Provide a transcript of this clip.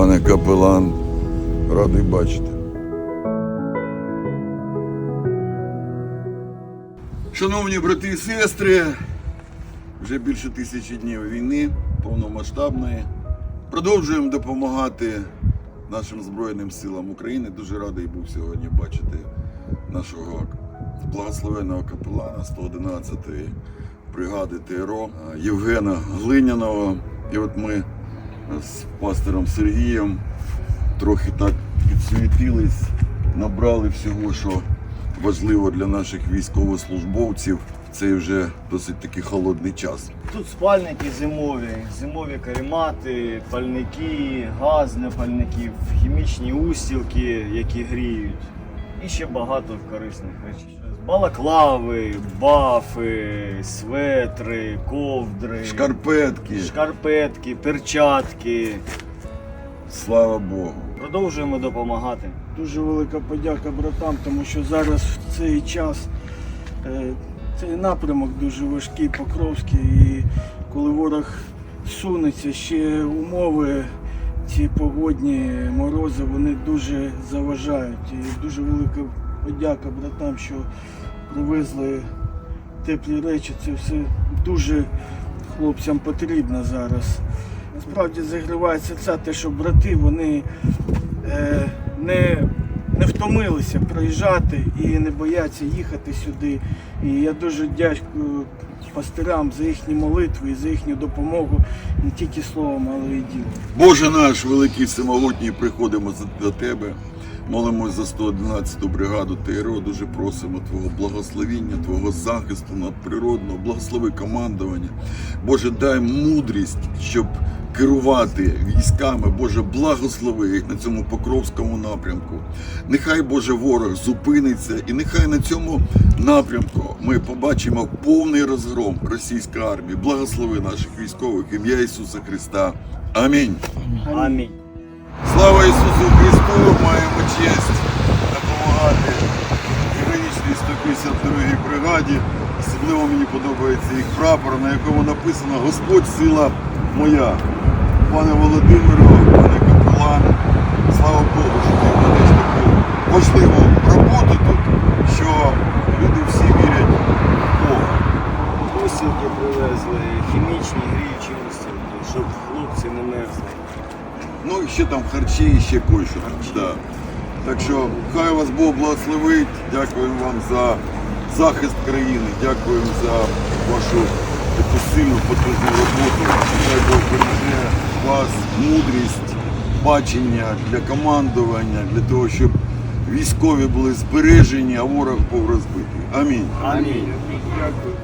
Пане капелан, радий бачити. Шановні брати і сестри, вже більше тисячі днів війни, повномасштабної. Продовжуємо допомагати нашим Збройним силам України. Дуже радий був сьогодні бачити нашого благословенного капелана 111-ї бригади ТРО Євгена Глиняного. І от ми з пастором Сергієм трохи так підсуетились, набрали всього, що важливо для наших військовослужбовців. в Цей вже досить такий холодний час. Тут спальники зимові, зимові каремати, пальники, газ для пальників, хімічні устілки, які гріють. І ще багато корисних речей. Балаклави, бафи, светри, ковдри, Шкарпетки, шкарпетки, перчатки. слава Богу. Продовжуємо допомагати. Дуже велика подяка братам, тому що зараз в цей час е, цей напрямок дуже важкий, Покровський, і коли ворог сунеться, ще умови, ці погодні морози, вони дуже заважають. І дуже велика подяка братам, що привезли теплі речі. Це все дуже хлопцям потрібно зараз. Насправді загріває серця те, що брати вони е, не, не втомилися приїжджати і не бояться їхати сюди. І я дуже дякую пастирам за їхні молитви і за їхню допомогу не тільки словом, але й ділом. Боже наш великий всемогутній, приходимо до Тебе. Молимось за 111-ту бригаду ТРО. Дуже просимо Твого благословіння, Твого захисту надприродного, благослови командування. Боже, дай мудрість, щоб керувати військами. Боже, благослови їх на цьому покровському напрямку. Нехай Боже ворог зупиниться, і нехай на цьому напрямку ми побачимо повний розгром російської армії. Благослови наших військових ім'я Ісуса Христа. Амінь. Амінь. Слава Ісусу Христу! Маємо честь допомагати героїчній 152-й бригаді. Особливо мені подобається їх прапор, на якому написано Господь сила моя. Пане Володимиро, пане капелан, слава Богу, що ти ведеш таку важливу роботу тут, що люди всі вірять в Бога. Устілки привезли, хімічні гріючі щоб хлопці не мерзли. Ну ще там харчі, і ще кое-що. Да. Так що хай вас Бог благословить. Дякуємо вам за захист країни, дякуємо за вашу таку сильну, потужну роботу. Хай Бог береже вас, мудрість, бачення для командування, для того, щоб військові були збережені, а ворог був розбитий. Амінь. Амінь. Дякую.